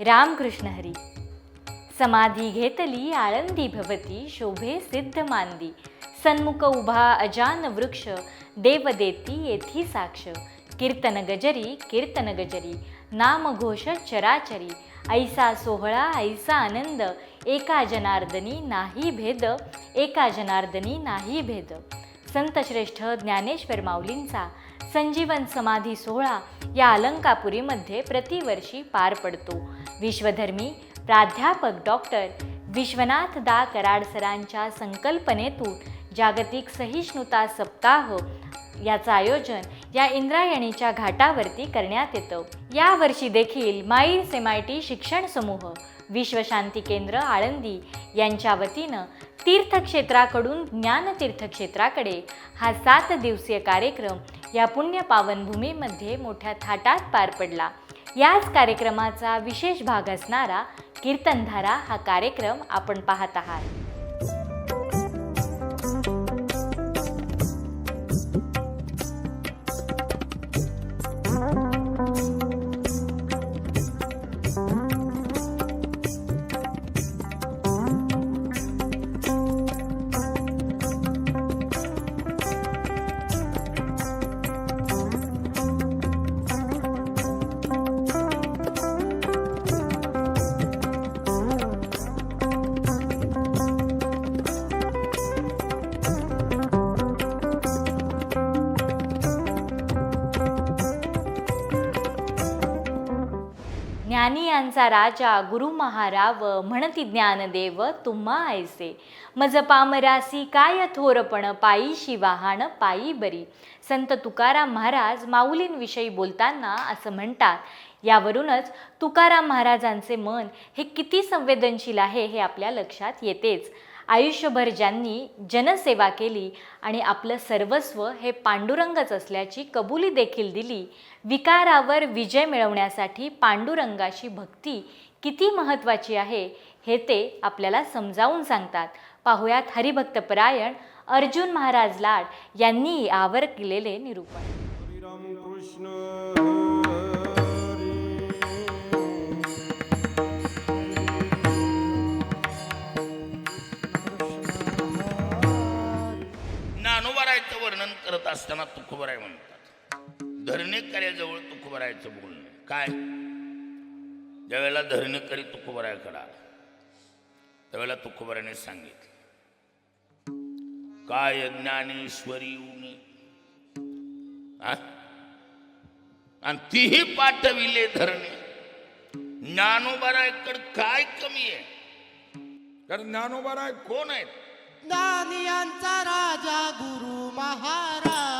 रामकृष्ण हरी। समाधी घेतली आळंदी भवती शोभे सिद्ध मांदी। सन्मुख उभा अजान वृक्ष देव देती येथी साक्ष। कीर्तन गजरी कीर्तन गजरी नाम घोष चराचरी। ऐसा सोहळा ऐसा आनंद एका जनार्दनी नाही भेद एका जनार्दनी नाही भेद। संतश्रेष्ठ ज्ञानेश्वर माऊलींचा संजीवन समाधी सोहळा या अलंकापुरीमध्ये प्रतिवर्षी पार पडतो. विश्वधर्मी प्राध्यापक डॉक्टर विश्वनाथ दा कराड सरांच्या संकल्पनेतून जागतिक सहिष्णुता सप्ताह याचं आयोजन या इंद्रायणीच्या घाटावरती करण्यात येतं. यावर्षी देखील माई सेमायटी आय टी शिक्षण समूह विश्वशांती केंद्र आळंदी यांच्या वतीनं तीर्थक्षेत्राकडून ज्ञान तीर्थक्षेत्राकडे हा सात दिवसीय कार्यक्रम या पुण्य पावनभूमीमध्ये मोठ्या थाटात पार पडला. याच कार्यक्रमाचा विशेष भाग असणारा कीर्तनधारा हा कार्यक्रम आपण पाहत आहात. ज्ञानी यांचा राजा गुरु महाराव म्हणती ज्ञानदेव तुम्हा ऐसे. मज पामरासी काय थोरपण पायी शिवाहाण पायी बरी. संत तुकाराम महाराज माऊलींविषयी बोलताना असं म्हणतात यावरूनच तुकाराम महाराजांचे मन हे किती संवेदनशील आहे हे आपल्या लक्षात येतेच. आयुष्यभर ज्यांनी जनसेवा केली आणि आपलं सर्वस्व हे पांडुरंगच असल्याची कबुली देखील दिली विकारावर विजय मिळवण्यासाठी पांडुरंगाची भक्ती किती महत्त्वाची आहे हे ते आपल्याला समजावून सांगतात. पाहुयात हरिभक्तपरायण अर्जुन महाराज लाड यांनी यावर केलेले निरूपण. ज्ञानोबारायचं वर्णन करत असताना तुकोबराय म्हणतात धरणेकऱ्याजवळ तुकोबरायचं बोलणं काय? ज्यावेळेला धरणेकरी तुकोबरायकडे आला त्यावेळेला तुकोबराने सांगितलं काय ज्ञानेश्वरी उणे आणि तीही पाठविले धरणे. ज्ञानोबारायकड काय कमी आहे? कारण ज्ञानोबाराय कोण आहेत? ज्ञानियांचा राजा गुरु महाराज.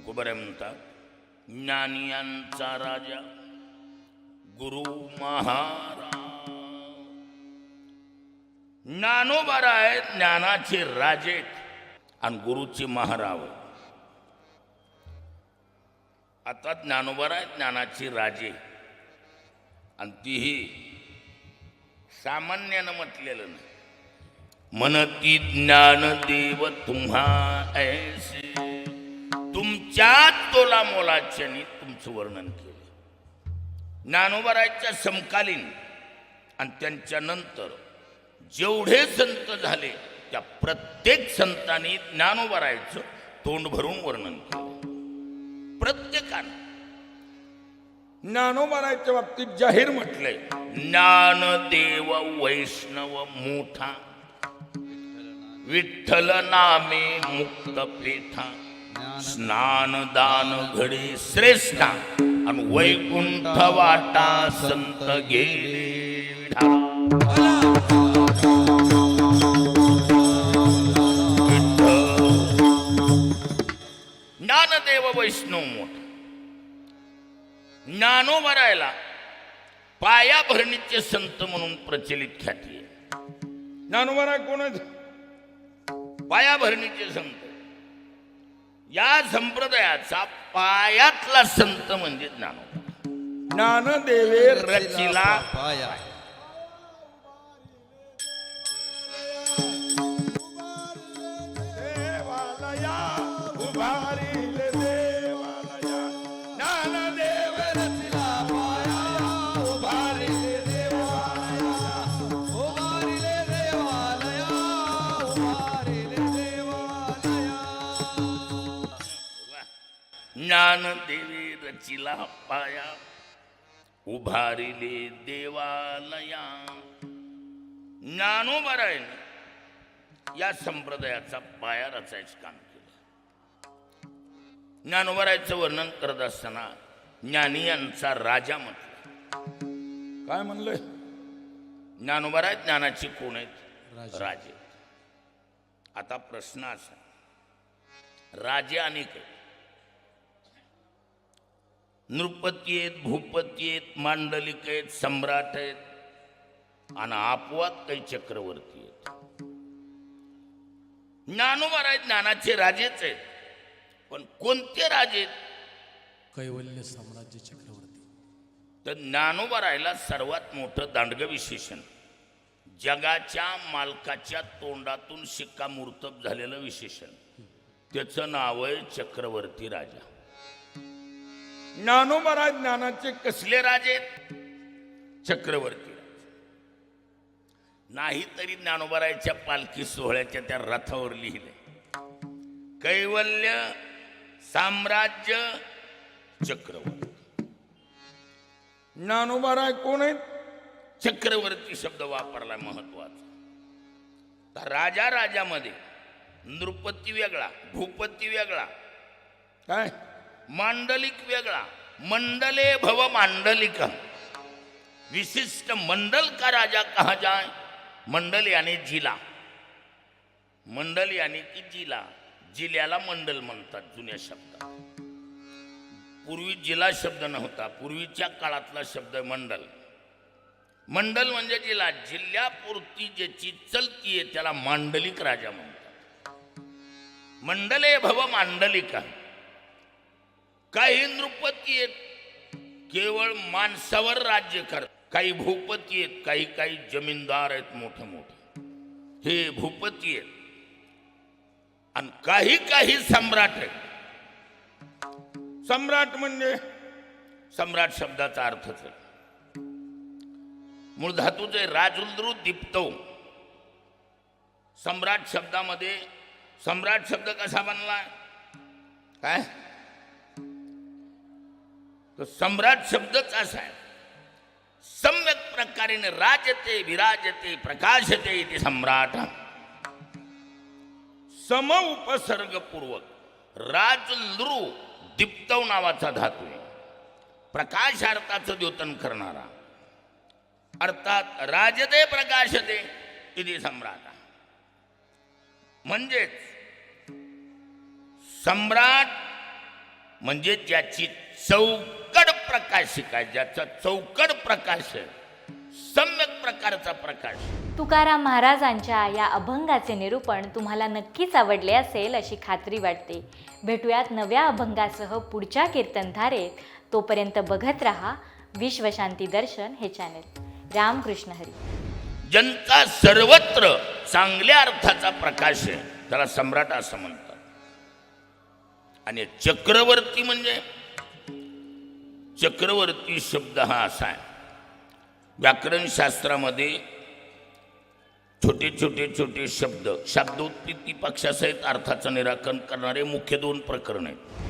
तुकोबऱ्या म्हणतात ज्ञानियांचा राजा गुरु महाराज. ज्ञानोबाराय ज्ञानाचे राजे आणि गुरुचे महाराव आता ज्ञानोबर आहे ज्ञानाचे राजे आणि तीही सामान्यानं म्हटलेलं नाही. म्हणती ज्ञानदेव तुम्हा ऐसे ज्या तोला मोलाच्यानी तुमचं वर्णन केलं. ज्ञानोबरायच्या समकालीन आणि त्यांच्या नंतर जेवढे संत झाले त्या प्रत्येक संतांनी ज्ञानोबरायचं तोंड भरून वर्णन केलं. प्रत्येकानं. ज्ञानोबरायच्या बाबतीत जाहीर म्हटलंय ज्ञानदेव वैष्णव मोठा विठ्ठल नामे मुक्त पेठा. स्नान दान घडे श्रेष्ठा. आणि वैकुंठ वाटा संत गेले. ज्ञानदेव वैष्णव मोठा. ज्ञानोबरायला पाया भरणीचे संत म्हणून प्रचलित ख्याती आहे. ज्ञानोबराय कोण आहेत? पायाभरणीचे संत. या संप्रदायाचा पायातला संत म्हणजे ज्ञानोबा ज्ञानदेवे रचिला. पाया ज्ञानदेवी रचिला पाया उभारिले देवालया. ज्ञानोबरायने या संप्रदायाचा पाया रचायचं काम केलं. ज्ञानोबरायचं वर्णन करत असताना ज्ञानी यांचा राजा म्हटलं. काय म्हणलंय ज्ञानोबराय ज्ञानाची कोण आहेत? राजे. राजे. आता प्रश्न असा राजे अनेक आहेत नृपती आहेत भूपती आहेत मांडलिक आहेत सम्राट आहेत आणि अपवाद काही चक्रवर्ती आहेत ज्ञानोबा आहेत ज्ञानाचे राजेच आहेत पण कोणते राजे कैवल्य साम्राज्य चक्रवर्ती. तर ज्ञानोबा राहिला सर्वात मोठं दांडग विशेषण. जगाच्या मालकाच्या तोंडातून शिक्कामोर्तब झालेलं विशेषण. त्याचं नाव आहे चक्रवर्ती राजा. ज्ञानोबा ज्ञानाचे कसले राजे आहेत? चक्रवर्ती नाही तरी ज्ञानोबरायच्या पालखी सोहळ्याच्या त्या रथावर लिहिले. कैवल्य साम्राज्य चक्रवर्ती. ज्ञानोबाराय कोण आहेत? चक्रवर्ती शब्द वापरला महत्त्वाचा राजा राजामध्ये नृपती वेगळा भूपती वेगळा. काय? मांडलिक वेगळा. मंडले भव मांडलिक. विशिष्ट मंडल का राजा कहा जाय? मंडल याने जिला. मंडल याने की जिला? जिल्ह्याला मंडल म्हणतात जुन्या शब्दात पूर्वी जिल्हा शब्द नव्हता. पूर्वीच्या काळातला शब्द मंडल. मंडल म्हणजे जिल्हा जिल्ह्यापुरती ज्याची चलती आहे त्याला मांडलिक राजा म्हणतात. मंडले भव मांडलिका. काही नृपती आहेत केवळ माणसावर राज्य कर. काही भूपती आहेत काही काही जमीनदार आहेत मोठे मोठे. हे भूपती आहेत. आणि काही काही सम्राट आहेत. सम्राट म्हणजे? सम्राट शब्दाचा अर्थच आहे. मूळ धातूच राजुद्रू दिप्तो. सम्राट शब्दामध्ये सम्राट शब्द कसा बनला? काय? तो सम्राट शब्दच असा आहे. सम्यक प्रकारे राजते विराजते प्रकाशते इति सम्राट. सम उपसर्गपूर्वक राजलृ दिप्तव नावाचा धातू आहे. प्रकाशार्थाचं द्योतन करणारा. अर्थात राजते प्रकाशते इति सम्राट. म्हणजेच सम्राट म्हणजे ज्याची चौक प्रकाशिका ज्याचा चौकड प्रकाश आहे सम्यक प्रकारचा प्रकाश. तुकाराम महाराजांच्या या अभंगाचे निरूपण तुम्हाला नक्कीच आवडले असेल अशी खात्री वाटते. भेटूयात नव्या अभंगासह पुढच्या कीर्तनधारेत. तोपर्यंत बघत रहा विश्वशांती दर्शन हे चॅनल रामकृष्ण हरी. जनता सर्वत्र चांगल्या अर्थाचा प्रकाश आहे. त्याला सम्राट असं म्हणतात. आणि चक्रवर्ती म्हणजे? चक्रवर्ती शब्द हा असा आहे. व्याकरणशास्त्रामध्ये छोटे छोटे छोटे शब्द शब्दोत्पत्ती पक्षासहित अर्थाचं निराकरण करणारे मुख्य दोन प्रकरण आहेत.